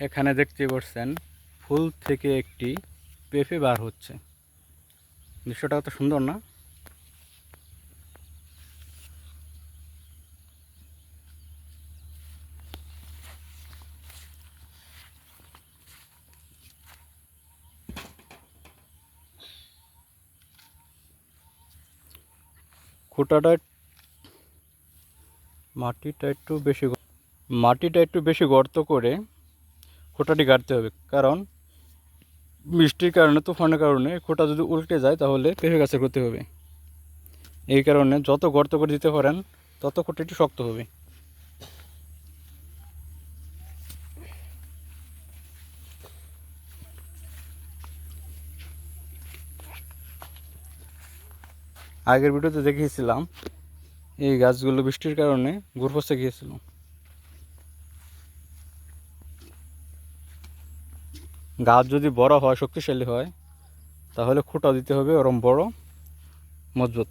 এখানে দেখতে পাচ্ছেন, ফুল থেকে একটি পেঁপে বার হচ্ছে। দৃশ্যটা কত সুন্দর না। খুঁটাটা মাটিটা একটু বেশি মাটিটা একটু বেশি গর্ত করে খোটাটি গাড়তে হবে। কারণ বৃষ্টির কারণে, তুফানের কারণে খোটা যদি উল্টে যায়, তাহলে পেঁপে গাছের ক্ষতি হবে। এই কারণে যত গর্ত করে দিতে পারেন, তত খোটাটি শক্ত হবে। আগের ভিডিওতে দেখিয়েছিলাম, এই গাছগুলো বৃষ্টির কারণে ঘুরপসে গিয়েছিল। গাছ যদি বড় হয় শক্তিশালী হয় তাহলে খুঁটা দিতে হবে ওরম বড় মজবুত।